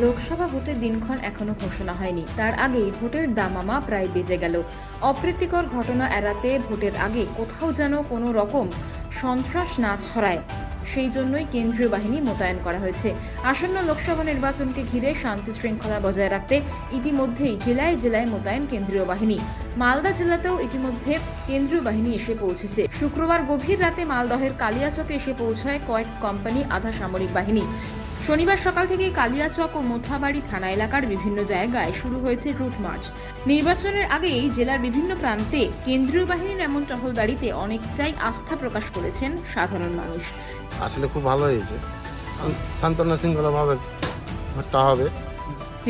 লোকসভা ভোটের দিনক্ষণ এখনও ঘোষণা হয়নি। তার আগেই ভোটের দামামা প্রায় বেজে গেল। অপ্রীতিকর ঘটনা এড়াতে ভোটের আগে কোথাও যেন কোনো রকম সন্ত্রাস না ছড়ায়। সেই জন্যই কেন্দ্রীয় বাহিনী মোতায়েন করা হয়েছে। আসন্ন লোকসভা নির্বাচনকে ঘিরে শান্তি শৃঙ্খলা বজায় রাখতে ইতিমধ্যেই জেলায় জেলায় মোতায়েন কেন্দ্রীয় বাহিনী। মালদা জেলাতেও ইতিমধ্যে কেন্দ্রীয় বাহিনী এসে পৌঁছেছে। শুক্রবার গভীর রাতে মালদহের কালিয়াচকে এসে পৌঁছায় কয়েক কোম্পানি আধা সামরিক বাহিনী। শনিবার সকাল থেকে কালিয়াচক ও মোথাবাড়ি থানা এলাকার বিভিন্ন জায়গায় শুরু হয়েছে রুট মার্চ। নির্বাচনের আগেই জেলার বিভিন্ন প্রান্তে কেন্দ্রীয় বাহিনীর এমন টহলদারিতে অনেকটাই আস্থা প্রকাশ করেছেন সাধারণ মানুষ। আসলে খুব ভালো হয়েছে। শান্তনা শৃঙ্খলাভাবে ভোটটা হবে।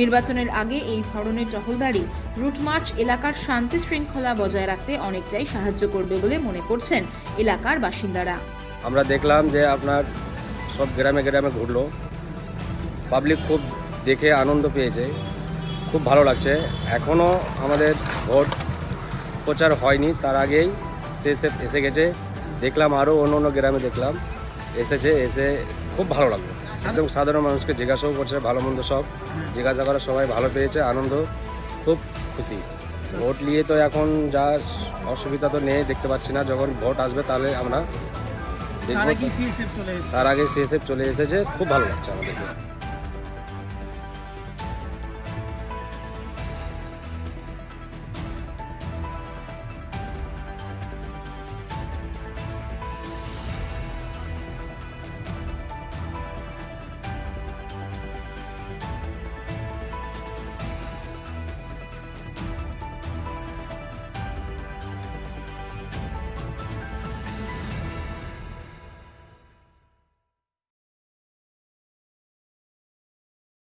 নির্বাচনের আগে এই ধরনের টহলদারি রুট মার্চ এলাকার শান্তি শৃঙ্খলা বজায় রাখতে অনেকটাই সাহায্য করবে বলে মনে করছেন এলাকার বাসিন্দারা। আমরা দেখলাম যে আপনার সব গ্রামে গ্রামে ঘুরলো। পাবলিক খুব দেখে আনন্দ পেয়েছে খুব ভালো লাগছে। এখনও আমাদের ভোট প্রচার হয়নি তার আগেই সে এসে গেছে। দেখলাম আরও অন্য অন্য গ্রামে দেখলাম এসেছে এসে খুব ভালো লাগল। একদম সাধারণ মানুষকে জিজ্ঞাসাও করছে ভালো মন্দ সব। জিজ্ঞাসা করা সবাই ভালো পেয়েছে আনন্দ খুব খুশি। ভোট নিয়ে তো এখন যা অসুবিধা তো নেই দেখতে পাচ্ছি না যখন ভোট আসবে তাহলে আমরা দেখব তার আগে সিএসএফ চলে এসেছে খুব ভালো লাগছে আমাদেরকে।